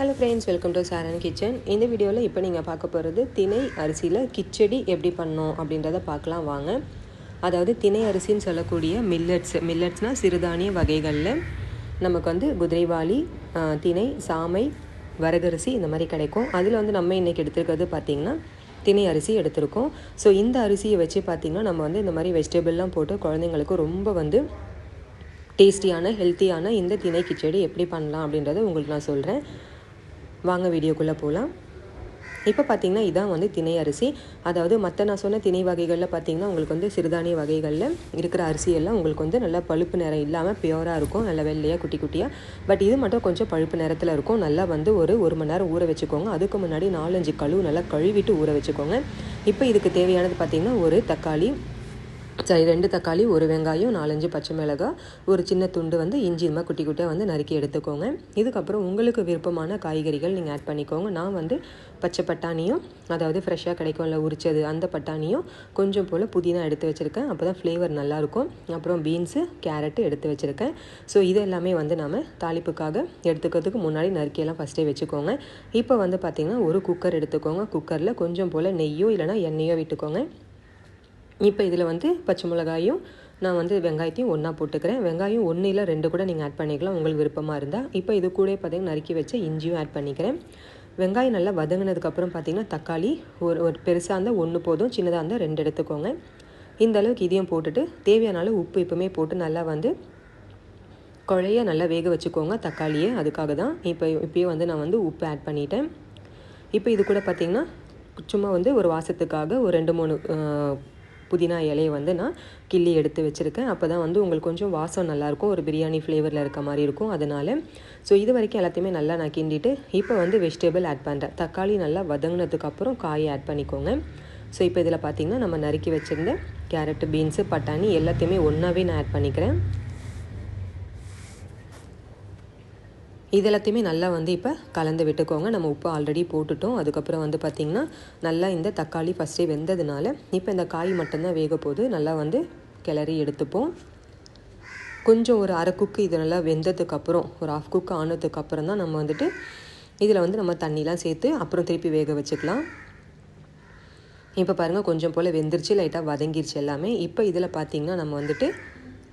Hello friends welcome to Saran kitchen இந்த வீடியோவில் இப்போ நீங்கள் பார்க்க போகிறது திணை அரிசியில் கிச்சடி எப்படி பண்ணோம் அப்படின்றத பார்க்கலாம் வாங்க. அதாவது திணை அரிசின்னு சொல்லக்கூடிய மில்லட்ஸ் மில்லட்ஸ்னால் சிறுதானிய வகைகளில் நமக்கு வந்து குதிரைவாளி திணை சாமை வரகரிசி இந்த மாதிரி கிடைக்கும். அதில் வந்து நம்ம இன்றைக்கி எடுத்துருக்கிறது பார்த்திங்கன்னா திணை அரிசி எடுத்திருக்கோம். ஸோ இந்த அரிசியை வச்சு பார்த்திங்கன்னா நம்ம வந்து இந்த மாதிரி வெஜிடபிள்லாம் போட்டு குழந்தைங்களுக்கு ரொம்ப வந்து டேஸ்டியான ஹெல்த்தியான இந்த திணை கிச்சடி எப்படி பண்ணலாம் அப்படின்றத உங்களுக்கு நான் சொல்கிறேன் வாங்க வீடியோக்குள்ளே போகலாம் இப்போ பார்த்தீங்கன்னா இதான் வந்து திணை அரிசி. அதாவது மற்ற நான் சொன்ன திணை வகைகளில் பார்த்தீங்கன்னா உங்களுக்கு வந்து சிறுதானிய வகைகளில் இருக்கிற அரிசியெல்லாம் உங்களுக்கு வந்து நல்லா பழுப்பு நிறம் இல்லாமல் பியூராக இருக்கும். நல்லா வெள்ளையாக குட்டி குட்டியாக பட் இது மட்டும் கொஞ்சம் பழுப்பு நிறத்தில் இருக்கும். நல்லா வந்து ஒரு ஒரு மணி நேரம் ஊற வச்சுக்கோங்க. அதுக்கு முன்னாடி நாலஞ்சு கழுவு நல்லா கழுவிட்டு ஊற வச்சுக்கோங்க. இப்போ இதுக்கு தேவையானது பார்த்திங்கன்னா ஒரு தக்காளி சரி ரெண்டு தக்காளி ஒரு வெங்காயம் நாலஞ்சு பச்சை மிளகாய் ஒரு சின்ன துண்டு வந்து இஞ்சி இந்த குட்டி குட்டியாக வந்து நறுக்கி எடுத்துக்கோங்க. இதுக்கப்புறம் உங்களுக்கு விருப்பமான காய்கறிகள் நீங்கள் ஆட் பண்ணிக்கோங்க. நான் வந்து பச்சை பட்டாணியும் அதாவது ஃப்ரெஷ்ஷாக கிடைக்கும்ல உரிச்சது அந்த பட்டாணியும் கொஞ்சம் போல் புதினா எடுத்து வச்சுருக்கேன். அப்போ தான் ஃப்ளேவர் நல்லாயிருக்கும் அப்புறம் பீன்ஸு கேரட்டு எடுத்து வச்சுருக்கேன். ஸோ இது எல்லாமே வந்து நம்ம தாளிப்புக்காக எடுத்துக்கிறதுக்கு முன்னாடி நறுக்கியெல்லாம் ஃபஸ்ட்டே வச்சுக்கோங்க. இப்போ வந்து பார்த்திங்கன்னா ஒரு குக்கர் எடுத்துக்கோங்க. குக்கரில் கொஞ்சம் போல் நெய்யோ இல்லைனா எண்ணெயோ விட்டுக்கோங்க. இப்போ இதில் வந்து பச்சை மிளகாயும் நான் வந்து வெங்காயத்தையும் ஒன்றா போட்டுக்கிறேன். வெங்காயம் ஒன்று இல்லை ரெண்டு கூட நீங்கள் ஆட் பண்ணிக்கலாம் உங்களுக்கு விருப்பமாக இருந்தால் இப்போ இது கூட பார்த்தீங்கன்னா நறுக்கி வச்ச இஞ்சியும் ஆட் பண்ணிக்கிறேன். வெங்காயம் நல்லா வதங்கினதுக்கப்புறம் பார்த்தீங்கன்னா தக்காளி ஒரு ஒரு பெருசாக இருந்தால் ஒன்று போதும் சின்னதாக இருந்தால் ரெண்டு எடுத்துக்கோங்க. இந்த அளவுக்கு இதையும் போட்டுட்டு தேவையான அளவு உப்பு இப்போவுமே போட்டு நல்லா வந்து குழைய நல்லா வேக வச்சுக்கோங்க தக்காளியை. அதுக்காக தான் இப்போ இப்போயே வந்து நான் வந்து உப்பு ஆட் பண்ணிட்டேன். இப்போ இது கூட பார்த்திங்கன்னா சும்மா வந்து ஒரு வாசத்துக்காக ஒரு ரெண்டு மூணு புதினா இலையை வந்து நான் கிள்ளி எடுத்து வச்சுருக்கேன். அப்போ தான் வந்து உங்களுக்கு கொஞ்சம் வாசம் நல்லாயிருக்கும். ஒரு பிரியாணி ஃப்ளேவரில் இருக்க மாதிரி இருக்கும். அதனால் ஸோ இது வரைக்கும் எல்லாத்தையுமே நல்லா நான் கிண்டிட்டு இப்போ வந்து வெஜிடபிள் ஆட் பண்ணுறேன் தக்காளி நல்லா வதங்கினதுக்கப்புறம் காயை ஆட் பண்ணிக்கோங்க. ஸோ இப்போ இதில் பார்த்திங்கன்னா நம்ம நறுக்கி வச்சுருந்த கேரட்டு பீன்ஸு பட்டாணி எல்லாத்தையுமே ஒன்றாவே நான் ஆட் பண்ணிக்கிறேன். இது எல்லாத்தையுமே நல்லா வந்து இப்போ கலந்து விட்டுக்கோங்க. நம்ம உப்பு ஆல்ரெடி போட்டுட்டோம். அதுக்கப்புறம் வந்து பார்த்திங்கன்னா நல்லா இந்த தக்காளி ஃபஸ்ட்டே வெந்ததுனால இப்போ இந்த காய் மட்டும்தான் வேக போகுது நல்லா வந்து கிளறி எடுத்துப்போம். கொஞ்சம் ஒரு அரை குக்கு இது நல்லா வெந்ததுக்கப்புறம் ஒரு ஆஃப் குக்கு ஆனதுக்கப்புறம் தான் நம்ம வந்துட்டு இதில் வந்து நம்ம தண்ணிலாம் சேர்த்து அப்புறம் திருப்பி வேக வச்சுக்கலாம். இப்போ பாருங்கள் கொஞ்சம் போல் வெந்துருச்சு லைட்டாக வதங்கிருச்சு எல்லாமே. இப்போ இதில் பார்த்தீங்கன்னா நம்ம வந்துட்டு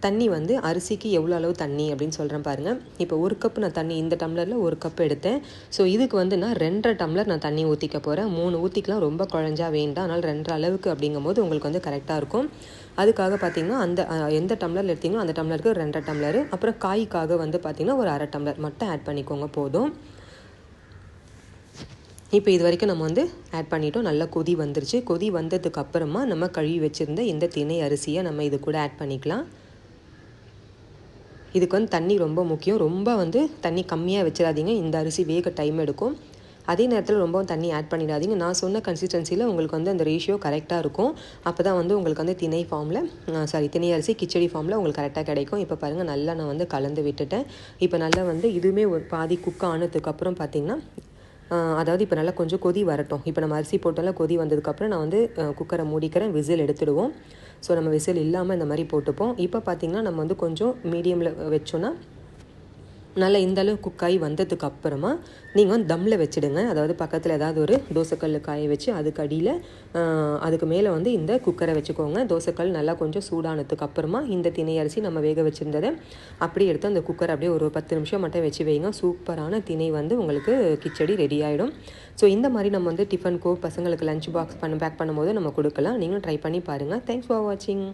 தண்ணி வந்து அரிசிக்கு எவ்வளோ அளவு தண்ணி அப்படின்னு சொல்கிறேன் பாருங்கள் இப்போ ஒரு கப் நான் தண்ணி இந்த டம்ளரில் ஒரு கப் எடுத்தேன். ஸோ இதுக்கு வந்து நான் ரெண்டரை டம்ளர் நான் தண்ணி ஊற்றிக்க போகிறேன் மூணு ஊற்றிக்கலாம் ரொம்ப குழஞ்சா வேண்டாம். அதனால் ரெண்டரை அளவுக்கு அப்படிங்கும்போது உங்களுக்கு வந்து கரெக்டாக இருக்கும். அதுக்காக பார்த்தீங்கன்னா அந்த எந்த டம்ளரில் எடுத்தீங்களோ அந்த டம்ளருக்கு ரெண்டரை டம்ளர் அப்புறம் காய்க்காக வந்து பார்த்தீங்கன்னா ஒரு அரை டம்ளர் மட்டும் ஆட் பண்ணிக்கோங்க போதும். இப்போ இது வரைக்கும் நம்ம வந்து ஆட் பண்ணிட்டோம். நல்லா கொதி வந்துருச்சு. கொதி வந்ததுக்கு அப்புறமா நம்ம கழுவி வச்சுருந்த இந்த திணை அரிசியை நம்ம இது கூட ஆட் பண்ணிக்கலாம். இதுக்கு வந்து தண்ணி ரொம்ப முக்கியம். ரொம்ப வந்து தண்ணி கம்மியாக வச்சிடாதீங்க. இந்த அரிசி வேக டைம் எடுக்கும். அதே நேரத்தில் ரொம்பவும் தண்ணி ஆட் பண்ணிடாதீங்க. நான் சொன்ன கன்சிஸ்டன்சியில் உங்களுக்கு வந்து அந்த ரேஷியோ கரெக்டாக இருக்கும். அப்போ தான் வந்து உங்களுக்கு வந்து திணை ஃபார்மில் சாரி திணை அரிசி கிச்சடி ஃபார்மில் உங்களுக்கு கரெக்டாக கிடைக்கும். இப்போ பாருங்கள் நல்லா நான் வந்து கலந்து விட்டுட்டேன். இப்போ நல்லா வந்து இதுவுமே ஒரு பாதி குக் ஆனதுக்கப்புறம் பார்த்தீங்கன்னா அதாவது இப்போ நல்லா கொஞ்சம் கொதி வரட்டும். இப்போ நம்ம அரிசி போட்டாலும் கொதி வந்ததுக்கப்புறம் நான் வந்து குக்கரை மூடிக்கிறேன். விசில் எடுத்துடுவோம். ஸோ நம்ம விசில் இல்லாமல் இந்த மாதிரி போட்டுப்போம். இப்போ பார்த்திங்கன்னா நம்ம வந்து கொஞ்சம் மீடியமில் வச்சோன்னா நல்லா இந்த அளவு குக்காய் வந்ததுக்கு அப்புறமா நீங்கள் வந்து தம்மில் வச்சுடுங்க. அதாவது பக்கத்தில் ஏதாவது ஒரு தோசைக்கல் காய வச்சு அதுக்கு அடியில் அதுக்கு மேலே வந்து இந்த குக்கரை வச்சுக்கோங்க. தோசைக்கல் நல்லா கொஞ்சம் சூடானதுக்கு அப்புறமா இந்த திணை அரிசி நம்ம வேக வச்சுருந்ததை அப்படியே எடுத்து அந்த குக்கர் அப்படியே ஒரு பத்து நிமிஷம் மட்டும் வச்சு வைங்க. சூப்பரான திணை வந்து உங்களுக்கு கிச்சடி ரெடி ஆகிடும் ஸோ இந்த மாதிரி நம்ம வந்து டிஃபனுக்கோ பசங்களுக்கு லஞ்ச் பாக்ஸ் பண்ண பேக் பண்ணும்போது நம்ம கொடுக்கலாம். நீங்களும் ட்ரை பண்ணி பாருங்கள் தேங்க்ஸ் ஃபார் வாட்சிங்